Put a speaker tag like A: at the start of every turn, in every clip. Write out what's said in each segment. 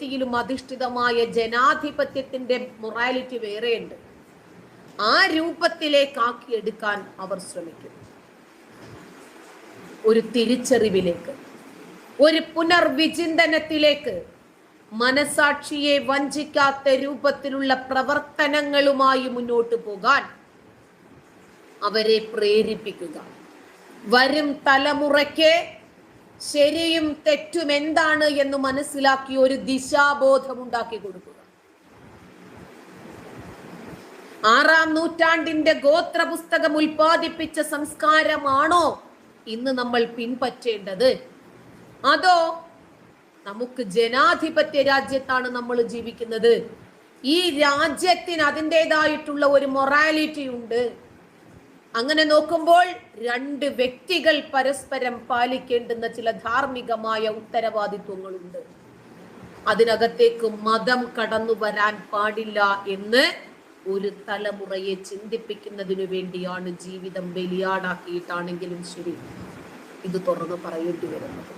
A: വ്യക്തിയിലും അധിഷ്ഠിതമായ ജനാധിപത്യത്തിന്റെ മൊറാലിറ്റി വേറെയുണ്ട്. ആ രൂപത്തിലേക്കാക്കി എടുക്കാൻ അവർ ശ്രമിക്കും. ഒരു തിരിച്ചറിവിലേക്ക് ഒരു പുനർവിചിന്തനത്തിലേക്ക് മനസാക്ഷിയെ വഞ്ചിക്കാത്ത രൂപത്തിലുള്ള പ്രവർത്തനങ്ങളുമായി മുന്നോട്ട് പോകാൻ അവരെ പ്രേരിപ്പിക്കുക. വരും തലമുറയ്ക്ക് ശരിയും തെറ്റും എന്താണ് എന്ന് മനസ്സിലാക്കി ഒരു ദിശാബോധം ഉണ്ടാക്കി കൊടുക്കുക. ആറാം നൂറ്റാണ്ടിന്റെ ഗോത്ര പുസ്തകം ഉൽപ്പാദിപ്പിച്ച സംസ്കാരമാണോ ഇന്ന് നമ്മൾ പിൻപറ്റേണ്ടത്? അതോ നമുക്ക് ജനാധിപത്യ രാജ്യത്താണ് നമ്മൾ ജീവിക്കുന്നത്? ഈ രാജ്യത്തിന് അതിന്റെതായിട്ടുള്ള ഒരു മൊറാലിറ്റി ഉണ്ട്. അങ്ങനെ നോക്കുമ്പോൾ രണ്ട് വ്യക്തികൾ പരസ്പരം പാലിക്കേണ്ടുന്ന ചില ധാർമ്മികമായ ഉത്തരവാദിത്വങ്ങളുണ്ട്. അതിനകത്തേക്ക് മതം കടന്നു വരാൻ പാടില്ല എന്ന് ഒരു തലമുറയെ ചിന്തിപ്പിക്കുന്നതിനു വേണ്ടിയാണ് ജീവിതം ബലിയാടാക്കിയിട്ടാണെങ്കിലും ശരി ഇത് തുറന്നു പറയേണ്ടി വരുന്നത്.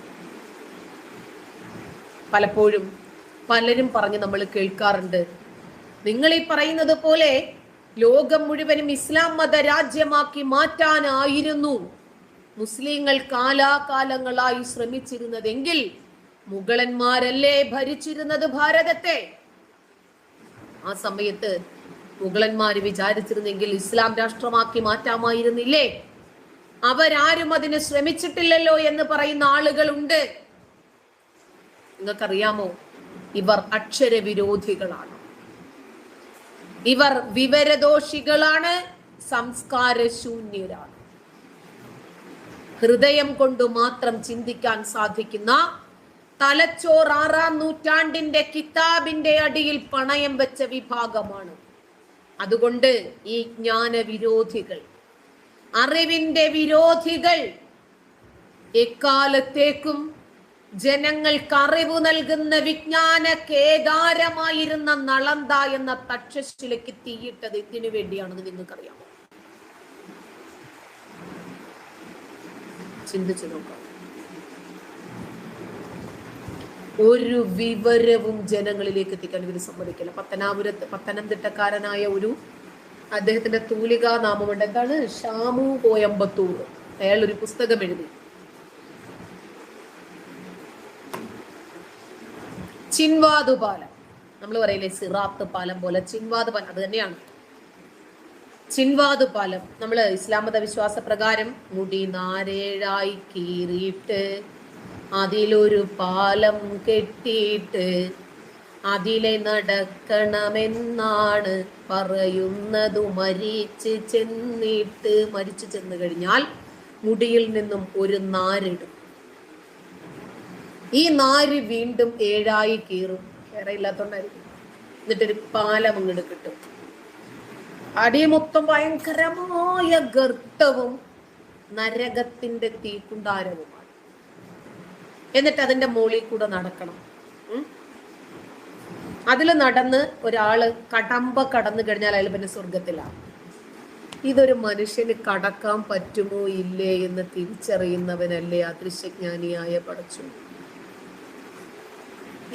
A: പലപ്പോഴും പലരും പറഞ്ഞ് നമ്മൾ കേൾക്കാറുണ്ട് നിങ്ങൾ ഈ പറയുന്നത് പോലെ ലോകം മുഴുവനും ഇസ്ലാം മത രാജ്യമാക്കി മാറ്റാനായിരുന്നു. മുസ്ലിങ്ങൾ കാലാകാലങ്ങളായി ശ്രമിച്ചിരുന്നതെങ്കിൽ മുഗളന്മാരല്ലേ ഭരിച്ചിരുന്നത് ഭാരതത്തെ? ആ സമയത്ത് മുഗളന്മാര് വിചാരിച്ചിരുന്നെങ്കിൽ ഇസ്ലാം രാഷ്ട്രമാക്കി മാറ്റാമായിരുന്നില്ലേ? അവരാരും അതിന് ശ്രമിച്ചിട്ടില്ലല്ലോ എന്ന് പറയുന്ന ആളുകളുണ്ട്. നിങ്ങൾക്കറിയാമോ? ഇവർ അക്ഷരവിരോധികളാണ്. ഇവർ വിവരദോഷികളാണ് സംസ്കാരശൂന്യരാണ്. ഹൃദയം കൊണ്ട് മാത്രം ചിന്തിക്കാൻ സാധിക്കുന്ന തലച്ചോർ ആറാം നൂറ്റാണ്ടിന്റെ കിതാബിന്റെ അടിയിൽ പണയം വെച്ച വിഭാഗമാണ്. അതുകൊണ്ട് ഈ ജ്ഞാന വിരോധികൾ അറിവിന്റെ വിരോധികൾ എക്കാലത്തേക്കും ജനങ്ങൾക്ക് അറിവ് നൽകുന്ന വിജ്ഞാന കേദാരമായിരുന്ന നളന്ത എന്ന തക്ഷശിലയ്ക്ക് തീയിട്ടത് എന്തിനു വേണ്ടിയാണെന്ന് നിങ്ങൾക്കറിയാമോ? ചിന്തിച്ചു നോക്കാം. ഒരു വിവരവും ജനങ്ങളിലേക്ക് എത്തിക്കാൻ ഇവർ സമ്മതിക്കില്ല. പത്തനാപുരത്ത് പത്തനംതിട്ടക്കാരനായ ഒരു അദ്ദേഹത്തിന്റെ തൂലികാ നാമമുണ്ട് എന്താണ്? ഷാമു കോയമ്പത്തൂർ. അയാൾ ഒരു പുസ്തകം എഴുതി. ചിൻവാദു പാലം. നമ്മൾ പറയില്ലേ സിറാത്ത് പാലം പോലെ ചിൻവാത് പാലം അത് തന്നെയാണ്. ചിൻവാദ് പാലം നമ്മൾ ഇസ്ലാം മത വിശ്വാസ പ്രകാരം മുടി നാരേഴായി കീറിയിട്ട് അതിലൊരു പാലം കെട്ടിയിട്ട് അതിലെ നടക്കണമെന്നാണ് പറയുന്നതു മരിച്ച് ചെന്നിട്ട് മരിച്ചു ചെന്ന് കഴിഞ്ഞാൽ മുടിയിൽ നിന്നും ഒരു നാരിടും. ഈ നാര് വീണ്ടും ഏഴായി കീറും. വേറെ ഇല്ലാത്തോണ്ടായിരിക്കും എന്നിട്ടൊരു പാലം അങ്ങോട്ട് കിട്ടും. അടി മൊത്തം ഭയങ്കരമായ ഗർത്തവും നരകത്തിന്റെ തീക്കുണ്ടാരവുമാണ്. എന്നിട്ട് അതിന്റെ മുകളിൽ കൂടെ നടക്കണം. അതിൽ നടന്ന് ഒരാൾ കടമ്പ കടന്നു കഴിഞ്ഞാൽ അയാൾ പിന്നെ സ്വർഗത്തിലാണ് ഇതൊരു മനുഷ്യന് കടക്കാൻ പറ്റുമോ ഇല്ലേ എന്ന് തിരിച്ചറിയുന്നവനല്ലേ അദൃശ്യജ്ഞാനിയായ പടച്ചു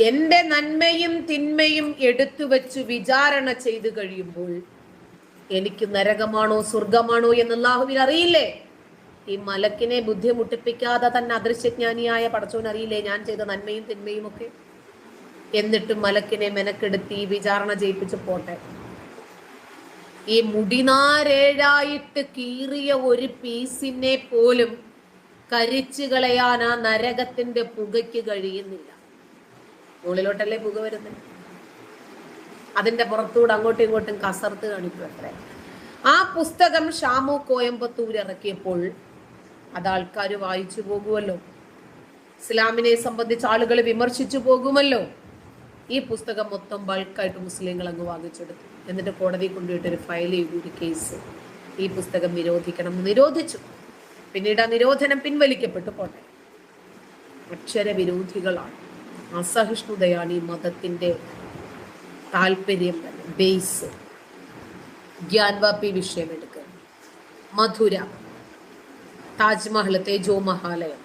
A: എന്റെ നന്മയും തിന്മയും എടുത്തു വെച്ച് വിചാരണ ചെയ്തു കഴിയുമ്പോൾ എനിക്ക് നരകമാണോ സ്വർഗമാണോ എന്ന് അള്ളാഹുവിന് അറിയില്ലേ? ഈ മലക്കിനെ ബുദ്ധിമുട്ടിപ്പിക്കാതെ തന്നെ അദൃശ്യജ്ഞാനിയായ പടച്ചോൻ അറിയില്ലേ ഞാൻ ചെയ്ത നന്മയും തിന്മയും ഒക്കെ? എന്നിട്ടും മലക്കിനെ മെനക്കെടുത്തി വിചാരണ ചെയ്യിപ്പിച്ച് പോട്ടെ. ഈ മുടിനാരേഴായിട്ട് കീറിയ ഒരു പീസിനെ പോലും കരിച്ചു കളയാൻ ആ നരകത്തിന്റെ പുകയ്ക്ക് കഴിയുന്നില്ല. മുകളിലോട്ടല്ലേ പുക വരുന്നത്? അതിന്റെ പുറത്തൂടെ അങ്ങോട്ടും ഇങ്ങോട്ടും കസർത്ത് കാണിക്കും അത്രേ. ആ പുസ്തകം ഷാമു കോയമ്പത്തൂർ ഇറക്കിയപ്പോൾ അത് ആൾക്കാർ വായിച്ചു പോകുമല്ലോ. ഇസ്ലാമിനെ സംബന്ധിച്ച് ആളുകൾ വിമർശിച്ചു പോകുമല്ലോ. ഈ പുസ്തകം മൊത്തം ബൾക്കായിട്ട് മുസ്ലിങ്ങൾ അങ്ങ് വാങ്ങിച്ചെടുത്തു. എന്നിട്ട് കോടതി കൊണ്ടുപോയിട്ട് ഒരു ഫയൽ ചെയ്തു ഒരു കേസ് ഈ പുസ്തകം നിരോധിക്കണം നിരോധിച്ചു. പിന്നീട് ആ നിരോധനം പിൻവലിക്കപ്പെട്ടു പോട്ടെ. അക്ഷരവിരോധികളാണ്. അസഹിഷ്ണുതയാണ് ഈ മതത്തിന്റെ താല്പര്യം തന്നെ ബേസ് ഗ്യാൻവാപ്പി വിഷയം എടുക്കുക. മധുര താജ്മഹൽ തേജോ മഹാലയം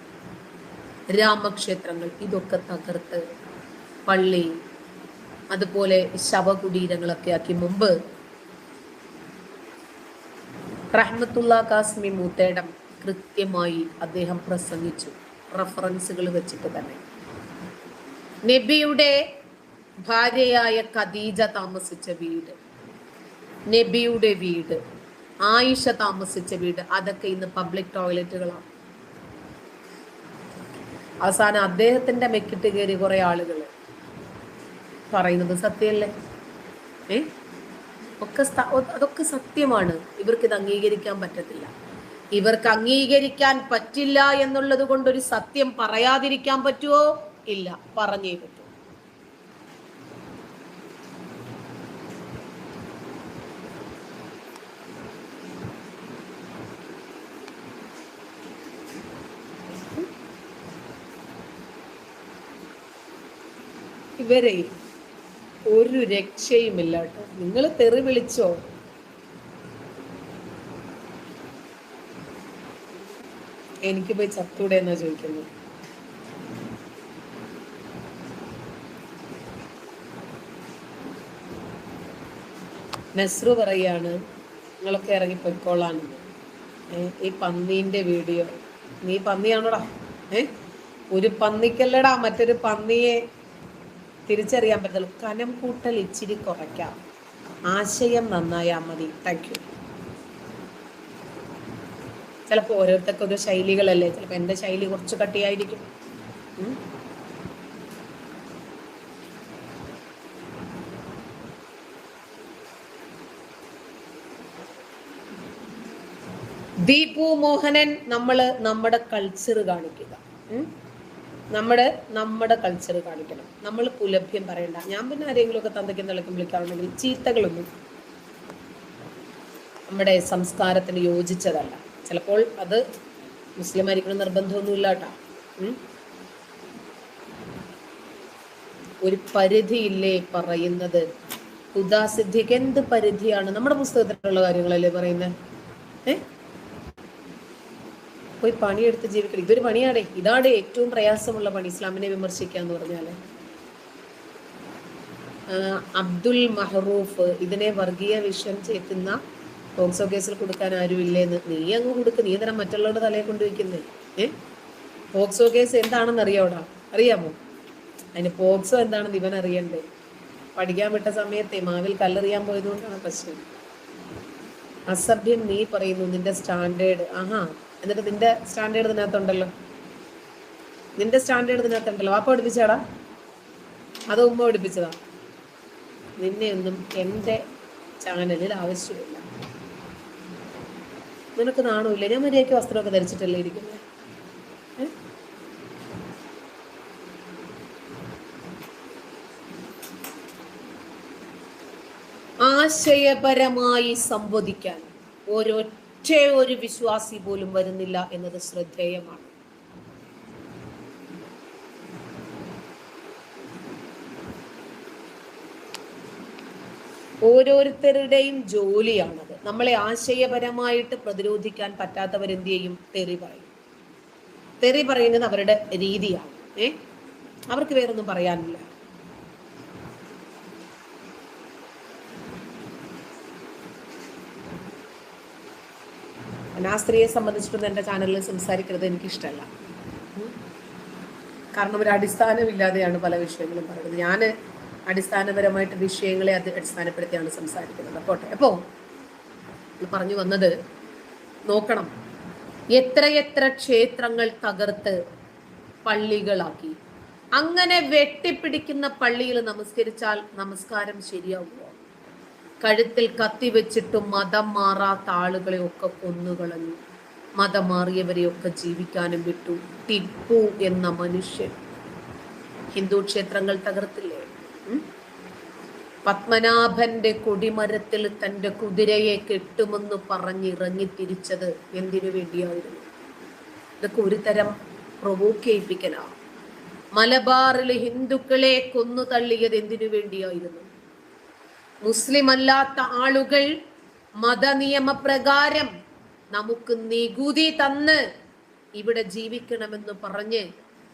A: രാമക്ഷേത്രങ്ങൾ ഇതൊക്കെ തകർത്ത് പള്ളി അതുപോലെ ശവകുടീരങ്ങളൊക്കെ ആക്കി മുമ്പ് റഹ്മത്തുള്ള കാസ്മി മൂത്തേടം കൃത്യമായി അദ്ദേഹം പ്രസംഗിച്ചു. റഫറൻസുകൾ വെച്ചിട്ട് തന്നെ. നബിയുടെ ഭാര്യയായ ഖദീജ താമസിച്ച വീട്. നബിയുടെ വീട്. ആയിഷ താമസിച്ച വീട്. അതൊക്കെ ഇന്ന് പബ്ലിക് ടോയ്ലറ്റുകളാണ്. അവസാനം അദ്ദേഹത്തിന്റെ മെക്കിട്ട് കയറി കുറെ ആളുകൾ പറയുന്നത് സത്യമല്ലേ? ഏ? ഒക്കെ അതൊക്കെ സത്യമാണ്. ഇവർക്ക് ഇത് അംഗീകരിക്കാൻ പറ്റത്തില്ല. ഇവർക്ക് അംഗീകരിക്കാൻ പറ്റില്ല എന്നുള്ളത് കൊണ്ട് ഒരു സത്യം പറയാതിരിക്കാൻ പറ്റുമോ ഇല്ല പറഞ്ഞേ പറ്റൂ ഇവരെ ഒരു രക്ഷയുമില്ല കേട്ടോ. നിങ്ങൾ തെറി വിളിച്ചോ? എനിക്ക് പോയി ചത്തൂടെ എന്നാ ചോദിക്കുന്നത്? നെസ്രു പറയാണ് നിങ്ങളൊക്കെ ഇറങ്ങി പൊയ്ക്കോളാന്ന് ഈ പന്നീന്റെ വീഡിയോ. നീ പന്നിയാണോടാ? ഏ? ഒരു പന്നിക്കല്ലടാ മറ്റൊരു പന്നിയെ തിരിച്ചറിയാൻ പറ്റുള്ളൂ കനം കൂട്ടൽ ഇച്ചിരി കുറയ്ക്കാം. ആശയം നന്നായാൽ മതി. താങ്ക് യു ചിലപ്പോൾ ഓരോരുത്തർക്കൊരു ശൈലികളല്ലേ? ചിലപ്പോൾ എന്റെ ശൈലി കുറച്ച് കട്ടിയായിരിക്കും. ദീപു മോഹനൻ നമ്മൾ നമ്മുടെ കൾച്ചർ കാണിക്കുക. നമ്മുടെ നമ്മുടെ കൾച്ചർ കാണിക്കണം. നമ്മൾ കുലഭ്യം പറയണ്ട. ഞാൻ പിന്നെ ആരെങ്കിലും ഒക്കെ തന്തയ്ക്ക് തിളക്കും വിളിക്കാറുണ്ടെങ്കിൽ ചീത്തകളൊന്നും നമ്മുടെ സംസ്കാരത്തിന് യോജിച്ചതല്ല. ചിലപ്പോൾ അത് മുസ്ലിം ആയിരിക്കണം നിർബന്ധമൊന്നുമില്ല കേട്ടോ. ഒരു പരിധിയില്ലേ പറയുന്നത്? ഉദാസിദ്ധിക്ക് എന്ത് പരിധിയാണ്? നമ്മുടെ പുസ്തകത്തിലുള്ള കാര്യങ്ങളല്ലേ പറയുന്നത് ഏഹ് പോയി പണിയെടുത്ത് ജീവിക്കണം. ഇതൊരു പണിയാടേ ഇതാണ് ഏറ്റവും പ്രയാസമുള്ള പണി ഇസ്ലാമിനെ വിമർശിക്കുക എന്ന് പറഞ്ഞാൽ. അബ്ദുൽ മഹറൂഫ് ഇതിനെ വർഗീയ വിഷം ചേത്തുന്ന പോക്സോ കേസിൽ കൊടുക്കാൻ ആരുമില്ലേന്ന്. നീ അങ്ങ് കൊടുക്ക്. നീ തരം മറ്റുള്ളവരുടെ തലയെ കൊണ്ടുവയ്ക്കുന്നേ? ഏ? പോക്സോ കേസ് എന്താണെന്ന് അറിയാവടാ അറിയാമോ? അതിന് പോക്സോ എന്താണെന്ന് ഇവൻ അറിയണ്ടേ? പഠിക്കാൻ വിട്ട സമയത്തെ മാവിൽ കല്ലെറിയാൻ പോയതുകൊണ്ടാണ് പ്രശ്നം. അസഭ്യം നീ പറയുന്നു നിന്റെ സ്റ്റാൻഡേർഡ്. ആഹാ. എന്നിട്ട് നിന്റെ സ്റ്റാൻഡേർഡ് ഇതിനകത്തുണ്ടല്ലോ. നിന്റെ സ്റ്റാൻഡേർഡ് ഇതിനകത്തുണ്ടല്ലോ. വാപ്പ പഠിപ്പിച്ചാടാ അത് ഉമ്മ പഠിപ്പിച്ചതാ. നിന്നെയൊന്നും എന്റെ ചാനലിൽ ആവശ്യമില്ല. നിനക്ക് നാണമില്ല. ഞാൻ മര്യാദയ്ക്ക് വസ്ത്രമൊക്കെ ധരിച്ചിട്ടല്ലേ ഇരിക്കുന്നത് ആശയപരമായി സംവദിക്കാൻ ഓരോ ഒറ്റ ഒരു വിശ്വാസി പോലും വരുന്നില്ല എന്നത് ശ്രദ്ധേയമാണ്. ഓരോരുത്തരുടെയും ജോലിയാണത്. നമ്മളെ ആശയപരമായിട്ട് പ്രതിരോധിക്കാൻ പറ്റാത്തവരെന്ത് ചെയ്യും? തെറി പറയും. തെറി പറയുന്നത് അവരുടെ രീതിയാണ്. ഏ? അവർക്ക് വേറൊന്നും പറയാനില്ല. ഞാൻ സ്ത്രീയെ സംബന്ധിച്ചിട്ടൊന്നും എന്റെ ചാനലിൽ സംസാരിക്കുന്നത് എനിക്കിഷ്ടമല്ല കാരണം ഒരു അടിസ്ഥാനമില്ലാതെയാണ് പല വിഷയങ്ങളും പറയുന്നത്. ഞാൻ അടിസ്ഥാനപരമായിട്ട് വിഷയങ്ങളെ അത് അടിസ്ഥാനപ്പെടുത്തിയാണ് സംസാരിക്കുന്നത്. പോട്ടെ അപ്പോൾ പറഞ്ഞു വന്നത് നോക്കണം. എത്രയെത്ര ക്ഷേത്രങ്ങൾ തകർത്ത് പള്ളികളാക്കി. അങ്ങനെ വെട്ടിപ്പിടിക്കുന്ന പള്ളിയിൽ നമസ്കരിച്ചാൽ നമസ്കാരം ശരിയാവുമോ? കഴുത്തിൽ കത്തി വെച്ചിട്ടും മതം മാറാത്ത ആളുകളെ ഒക്കെ കൊന്നുകളഞ്ഞു മതം മാറിയവരെയൊക്കെ ജീവിക്കാനും വിട്ടു. ടിപ്പു എന്ന മനുഷ്യൻ. ഹിന്ദു ക്ഷേത്രങ്ങൾ തകർത്തില്ലേ? പത്മനാഭന്റെ കൊടിമരത്തിൽ തന്റെ കുതിരയെ കെട്ടുമെന്ന് പറഞ്ഞിറങ്ങി തിരിച്ചത് എന്തിനു വേണ്ടിയായിരുന്നു? ഇതൊക്കെ ഒരു തരം പ്രൊവോക്ക് മലബാറിൽ ഹിന്ദുക്കളെ കൊന്നു തള്ളിയത് എന്തിനു വേണ്ടിയായിരുന്നു? മുസ്ലിം അല്ലാത്ത ആളുകൾ മതനിയമപ്രകാരം നമുക്ക് നികുതി തന്ന് ഇവിടെ ജീവിക്കണമെന്ന് പറഞ്ഞ്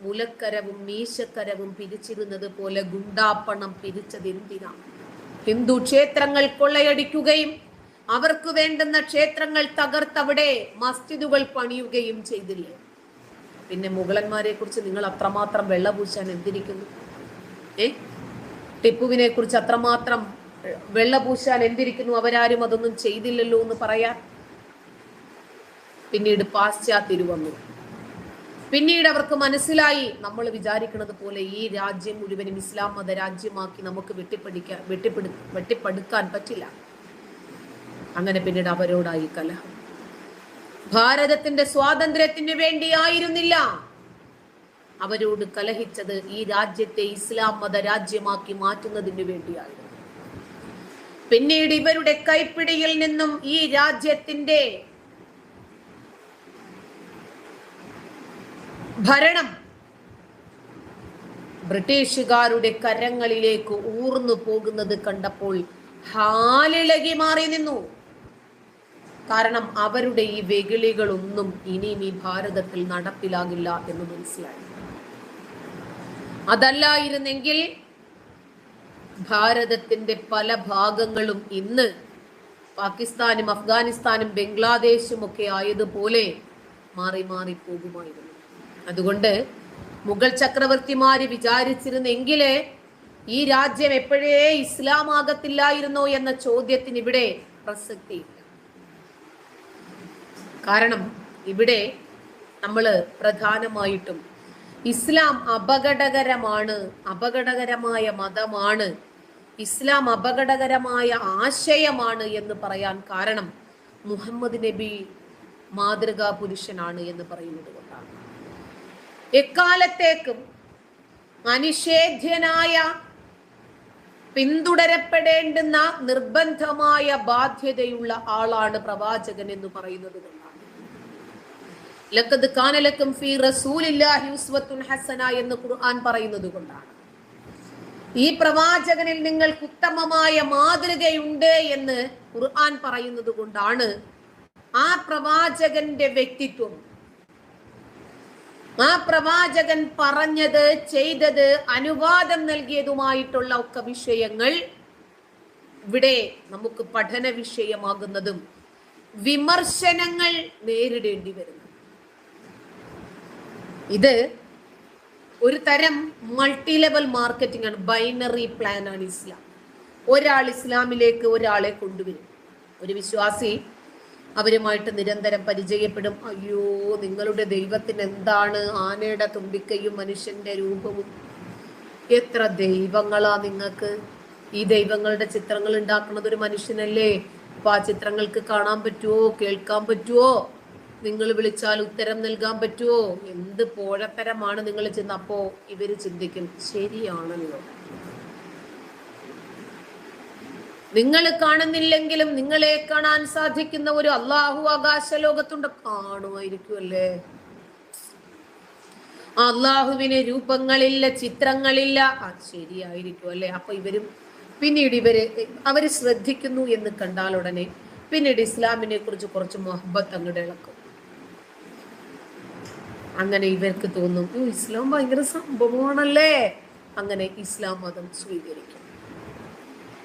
A: മുലക്കരവും മീശക്കരവും പിരിച്ചിരുന്നത് പോലെ ഗുണ്ടാപ്പണം പിരിച്ചതെന്തിനാണ് ഹിന്ദു ക്ഷേത്രങ്ങൾ കൊള്ളയടിക്കുകയും അവർക്ക് വേണ്ടുന്ന ക്ഷേത്രങ്ങൾ തകർത്തവിടെ മസ്ജിദുകൾ പണിയുകയും ചെയ്തില്ലേ? പിന്നെ മുഗളന്മാരെ കുറിച്ച് നിങ്ങൾ അത്രമാത്രം വെള്ളപൂശാൻ എന്തിരിക്കുന്നു? ഏ? ടിപ്പുവിനെ കുറിച്ച് അത്രമാത്രം വെള്ളപൂശാൻ എന്തിരിക്കുന്നു? അവരാരും അതൊന്നും ചെയ്തില്ലല്ലോ എന്ന് പറയാൻ പിന്നീട് പാശ്ചാത്യര് വന്നു. പിന്നീട് അവർക്ക് മനസ്സിലായി. നമ്മൾ വിചാരിക്കുന്നത് പോലെ ഈ രാജ്യം മുഴുവനും ഇസ്ലാം മത രാജ്യമാക്കി നമുക്ക് വെട്ടിപ്പടിക്കാൻ വെട്ടിപ്പിടി വെട്ടിപ്പടുക്കാൻ പറ്റില്ല. അങ്ങനെ പിന്നീട് അവരോടായി കലഹം ഭാരതത്തിന്റെ സ്വാതന്ത്ര്യത്തിന് വേണ്ടിയായിരുന്നില്ല അവരോട് കലഹിച്ചത് ഈ രാജ്യത്തെ ഇസ്ലാം മത രാജ്യമാക്കി മാറ്റുന്നതിന് വേണ്ടിയായിരുന്നു. പിന്നീട് ഇവരുടെ കൈപ്പിടിയിൽ നിന്നും ഈ രാജ്യത്തിന്റെ ഭരണം ബ്രിട്ടീഷുകാരുടെ കരങ്ങളിലേക്ക് ഊർന്നു പോകുന്നത് കണ്ടപ്പോൾ ഹാലിളകി മാറി നിന്നു. കാരണം അവരുടെ ഈ വെകിളികളൊന്നും ഇനിയും ഈ ഭാരതത്തിൽ നടപ്പിലാകില്ല എന്ന് മനസ്സിലായി. അതല്ലായിരുന്നെങ്കിൽ ഭാരതത്തിന്റെ പല ഭാഗങ്ങളും ഇന്ന് പാകിസ്ഥാനും അഫ്ഗാനിസ്ഥാനും ബംഗ്ലാദേശും ഒക്കെ ആയതുപോലെ മാറി മാറി പോകുമായിരുന്നു. അതുകൊണ്ട് മുഗൾ ചക്രവർത്തിമാര് വിചാരിച്ചിരുന്നെങ്കിൽ ഈ രാജ്യം എപ്പോഴേ ഇസ്ലാം ആകത്തില്ലായിരുന്നോ എന്ന ചോദ്യത്തിന് ഇവിടെ പ്രസക്തിയില്ല. കാരണം ഇവിടെ നമ്മൾ പ്രധാനമായിട്ടും ഇസ്ലാം അപകടകരമാണ് അപകടകരമായ മതമാണ് ഇസ്ലാം അപകടകരമായ ആശയമാണ് എന്ന് പറയാൻ കാരണം മുഹമ്മദ് നബി മാതൃകാ പുരുഷനാണ് എന്ന് പറയുന്നത് കൊണ്ടാണ്. എക്കാലത്തേക്കും അനിഷേധ്യനായ പിന്തുടരപ്പെടേണ്ടുന്ന നിർബന്ധമായ ബാധ്യതയുള്ള ആളാണ് പ്രവാചകൻ എന്ന് പറയുന്നത് കൊണ്ടാണ്. ലക്കത് കാനലക്കും ഫി റസൂലില്ലാഹി ഉസ്വത്തുൻ ഹസന എന്ന് ഖുർആൻ പറയുന്നത് കൊണ്ടാണ്. ഈ പ്രവാചകനിൽ നിങ്ങൾക്ക് ഉത്തമമായ മാതൃകയുണ്ട് എന്ന് ഖുർആൻ പറയുന്നത് കൊണ്ടാണ് ആ പ്രവാചകന്റെ വ്യക്തിത്വം. ആ പ്രവാചകൻ പറഞ്ഞത് ചെയ്തത് അനുവാദം നൽകിയതുമായിട്ടുള്ള ഒക്കെ വിഷയങ്ങൾ ഇവിടെ നമുക്ക് പഠന വിഷയമാകുന്നതും വിമർശനങ്ങൾ നേരിടേണ്ടി വരുന്നു. ഇത് ഒരു തരം മൾട്ടി ലെവൽ മാർക്കറ്റിംഗ് ആണ്. ബൈനറി പ്ലാൻ ആണ് ഇസ്ലാം. ഒരാൾ ഇസ്ലാമിലേക്ക് ഒരാളെ കൊണ്ടുവരും. ഒരു വിശ്വാസി അവരുമായിട്ട് നിരന്തരം പരിചയപ്പെടും. അയ്യോ നിങ്ങളുടെ ദൈവത്തിന് എന്താണ് ആനയുടെ തുമ്പിക്കയും മനുഷ്യന്റെ രൂപവും? എത്ര ദൈവങ്ങളാ നിങ്ങൾക്ക്? ഈ ദൈവങ്ങളുടെ ചിത്രങ്ങൾ ഉണ്ടാക്കുന്നത് ഒരു മനുഷ്യനല്ലേ? അപ്പൊ ആ ചിത്രങ്ങൾക്ക് കാണാൻ പറ്റുമോ കേൾക്കാൻ പറ്റുമോ നിങ്ങൾ വിളിച്ചാൽ ഉത്തരം നൽകാൻ പറ്റുമോ എന്ത് പോഴത്തരമാണ് നിങ്ങൾ ചെന്ന് അപ്പോ ഇവർ ചിന്തിക്കും ശരിയാണല്ലോ. നിങ്ങൾ കാണുന്നില്ലെങ്കിലും നിങ്ങളെ കാണാൻ സാധിക്കുന്ന ഒരു അള്ളാഹു ആകാശ ലോകത്തുണ്ട് കാണുമായിരിക്കുമല്ലേ? അള്ളാഹുവിന് രൂപങ്ങളില്ല ചിത്രങ്ങളില്ല. ആ ശരിയായിരിക്കും അല്ലെ അപ്പൊ ഇവരും പിന്നീട് ഇവർ അവർ ശ്രദ്ധിക്കുന്നു എന്ന് കണ്ടാൽ ഉടനെ പിന്നീട് ഇസ്ലാമിനെ കുറിച്ച് കുറച്ച് മൊഹബത്ത് അങ്ങോട്ട് ഇളക്കും. അങ്ങനെ ഇവർക്ക് തോന്നും "ഓ, ഇസ്ലാം ഭയങ്കര സംഭവമാണല്ലേ? അങ്ങനെ ഇസ്ലാം മതം സ്വീകരിക്കും.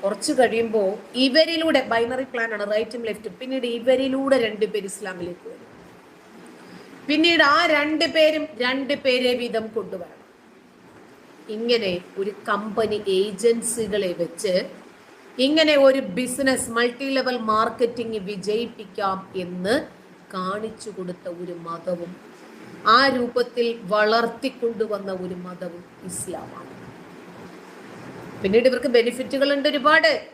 A: കുറച്ച് കഴിയുമ്പോൾ ഇവരിലൂടെ ബൈനറി പ്ലാൻ ആണ് റൈറ്റും ലെഫ്റ്റും പിന്നീട് ഇവരിലൂടെ രണ്ടുപേർ ഇസ്ലാമിലേക്ക് വരും. പിന്നീട് ആ രണ്ടു പേരും രണ്ട് പേരെ വീതം കൊണ്ടുവരണം. ഇങ്ങനെ ഒരു കമ്പനി ഏജൻസികളെ വെച്ച് ഇങ്ങനെ ഒരു ബിസിനസ് മൾട്ടി ലെവൽ മാർക്കറ്റിംഗ് വിജയിപ്പിക്കാം എന്ന് കാണിച്ചു കൊടുത്ത ഒരു മതവും ആ രൂപത്തിൽ വളർത്തിക്കൊണ്ടുവന്ന ഒരു മതവും ഇസ്ലാമാണ്. പിന്നീട് ഇവർക്ക് ബെനിഫിറ്റുകൾ ഉണ്ട് ഒരുപാട്.